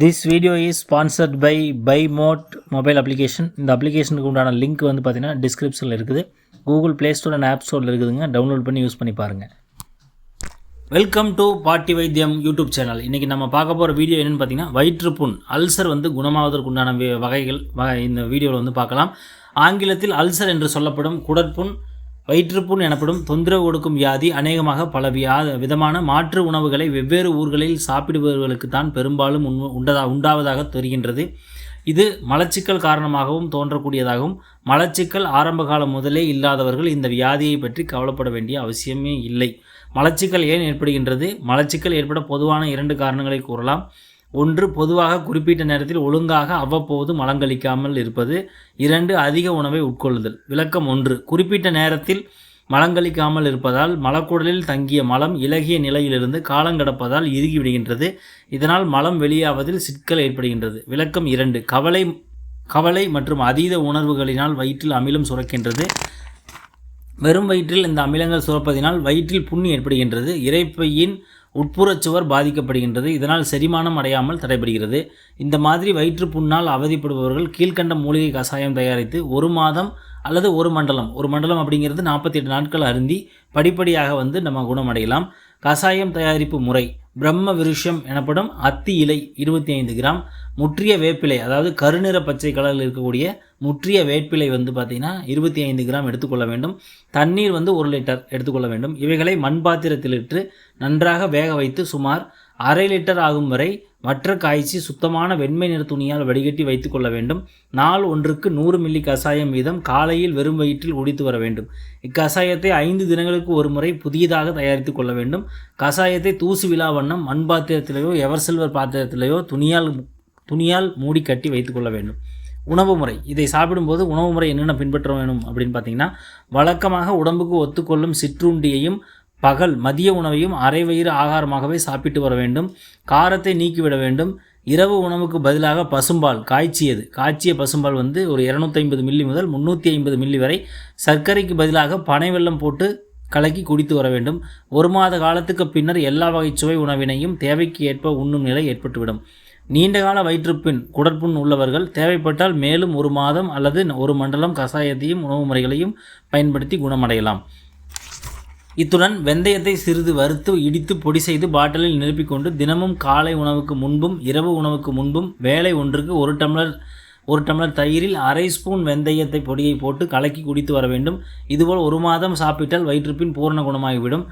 This video is sponsored by by mod mobile application இந்த அப்ளிகேஷனுக்கு உண்டான லிங்க் வந்து பார்த்தீங்கன்னா டிஸ்கிரிப்ஷனில் இருக்குது. Google Play Store and app ஸ்டோரில் இருக்குதுங்க. டவுன்லோட் பண்ணி யூஸ் பண்ணி பாருங்கள் வெல்கம் டு பாட்டி வைத்தியம் யூடியூப் சேனல் இன்றைக்கி நம்ம பார்க்க போகிற வீடியோ என்னென்னு பார்த்தீங்கன்னா வயிற்றுப்புண் அல்சர் வந்து குணமாவதற்கு உண்டான வகைகள் வகை இந்த வீடியோவில் வந்து பார்க்கலாம். ஆங்கிலத்தில் அல்சர் என்று சொல்லப்படும் குடற்புண் வயிற்றுப்புண் எனப்படும் தொந்தரவு கொடுக்கும் வியாதி அநேகமாக பல வியா விதமான மாற்று உணவுகளை வெவ்வேறு ஊர்களில் சாப்பிடுபவர்களுக்கு தான் பெரும்பாலும் உண் உண்டதா உண்டாவதாக தெரிகின்றது. இது மலச்சிக்கல் காரணமாகவும் தோன்றக்கூடியதாகவும் மலச்சிக்கல் ஆரம்ப காலம் முதலே இல்லாதவர்கள் இந்த வியாதியை பற்றி கவலைப்பட வேண்டிய அவசியமே இல்லை. மலச்சிக்கல் ஏன் ஏற்படுகின்றது? மலச்சிக்கல் ஏற்பட பொதுவான இரண்டு காரணங்களை கூறலாம். ஒன்று பொதுவாக குறிப்பிட்ட நேரத்தில் ஒழுங்காக அவ்வப்போது மலங்கழிக்காமல் இருப்பது. இரண்டு அதிக உணவை உட்கொள்ளுதல். விளக்கம் ஒன்று குறிப்பிட்ட நேரத்தில் மலங்கழிக்காமல் இருப்பதால் மலக்குடலில் தங்கிய மலம் இலகிய நிலையிலிருந்து காலங்கடப்பதால் இறுகி விடுகின்றது இதனால் மலம் வெளியாவதில் சிக்கல் ஏற்படுகின்றது. விளக்கம் இரண்டு கவலை கவலை மற்றும் அதீத உணர்வுகளினால் வயிற்றில் அமிலம் சுரக்கின்றது. வெறும் வயிற்றில் இந்த அமிலங்கள் சுரப்பதினால் வயிற்றில் புண் ஏற்படுகின்றது. இறைப்பையின் உட்புறச் சுவர் பாதிக்கப்படுகின்றது. இதனால் செரிமானம் அடையாமல் தடைபடுகிறது. இந்த மாதிரி வயிற்றுப்புண்ணால் அவதிப்படுபவர்கள் கீழ்க்கண்ட மூலிகை கஷாயம் தயாரித்து ஒரு மாதம் அல்லது ஒரு மண்டலம் ஒரு மண்டலம் அப்படிங்கிறது நாற்பத்தி எட்டு நாட்கள் அருந்தி படிப்படியாக வந்து நம்ம குணமடையலாம். கஷாயம் தயாரிப்பு முறை பிரம்ம விருஷம் எனப்படும் அத்தி இலை இருபத்தி ஐந்து கிராம் முற்றிய வேப்பிலை அதாவது கருநிற பச்சை கலரில் இருக்கக்கூடிய முற்றிய வேப்பிலை வந்து பார்த்திங்கன்னா இருபத்தி ஐந்து கிராம் எடுத்துக்கொள்ள வேண்டும். தண்ணீர் வந்து ஒரு லிட்டர் எடுத்துக்கொள்ள வேண்டும். இவைகளை மண் பாத்திரத்தில் இட்டு நன்றாக வேக வைத்து சுமார் அரை லிட்டர் ஆகும் வரை மற்ற காய்ச்சி சுத்தமான வெண்மை நிற துணியால் வடிகட்டி வைத்து கொள்ள வேண்டும். நாள் ஒன்றுக்கு நூறு மில்லி கஷாயம் வீதம் காலையில் வெறும் வயிற்றில் குடித்து வர வேண்டும். இக்கஷாயத்தை ஐந்து தினங்களுக்கு ஒரு முறை புதியதாக தயாரித்து கொள்ள வேண்டும். கஷாயத்தை தூசு விழா வண்ணம் மண் பாத்திரத்திலேயோ எவர் சில்வர் பாத்திரத்திலேயோ துணியால் துணியால் மூடி கட்டி வைத்துக்கொள்ள வேண்டும். உணவு முறை. இதை சாப்பிடும்போது உணவு முறை என்னென்ன பின்பற்ற வேணும் அப்படின்னு பார்த்தீங்கன்னா வழக்கமாக உடம்புக்கு ஒத்துக்கொள்ளும் சிற்றுண்டியையும் பகல் மதிய உணவையும் அரை வயிறு ஆகாரமாகவே சாப்பிட்டு வர வேண்டும். காரத்தை நீக்கிவிட வேண்டும். இரவு உணவுக்கு பதிலாக பசும்பால் காய்ச்சியது. காய்ச்சிய பசும்பால் வந்து ஒரு இரநூத்தைம்பது மில்லி முதல் முந்நூற்றி ஐம்பது மில்லி வரை சர்க்கரைக்கு பதிலாக பனை வெள்ளம் போட்டு கலக்கி குடித்து வர வேண்டும். ஒரு மாத காலத்துக்கு பின்னர் எல்லா வகை சுவை உணவினையும் தேவைக்கு ஏற்ப உண்ணும் நிலை ஏற்பட்டுவிடும். நீண்டகால வயிற்றுப்பின் குடற்புண் உள்ளவர்கள் தேவைப்பட்டால் மேலும் ஒரு மாதம் அல்லது ஒரு மண்டலம் கஷாயத்தையும் உணவு முறைகளையும் பயன்படுத்தி குணமடையலாம். இத்துடன் வெந்தயத்தை சிறிது வறுத்து இடித்து பொடி செய்து பாட்டிலில் நிரப்பிக்கொண்டு தினமும் காலை உணவுக்கு முன்பும் இரவு உணவுக்கு முன்பும் வேலை ஒன்றுக்கு ஒரு டம்ளர் ஒரு டம்ளர் தயிரில் அரை ஸ்பூன் வெந்தயத்தை பொடியை போட்டு கலக்கி குடித்து வர வேண்டும். இதுபோல் ஒரு மாதம் சாப்பிட்டால் வயிற்றுப்பின் பூரண குணமாகிவிடும்.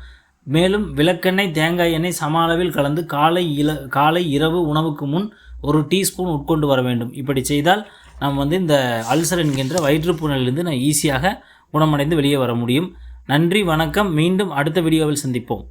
மேலும் விளக்கெண்ணெய் தேங்காய் எண்ணெய் சம அளவில் கலந்து காலை இல காலை இரவு உணவுக்கு முன் ஒரு டீஸ்பூன் உட்கொண்டு வர வேண்டும். இப்படி செய்தால் நாம் வந்து இந்த அல்சர் என்கின்ற வயிற்றுப்புண்ணிலிருந்து நான் ஈஸியாக குணமடைந்து வெளியே வர முடியும். நன்றி வணக்கம். மீண்டும் அடுத்த வீடியோவில் சந்திப்போம்.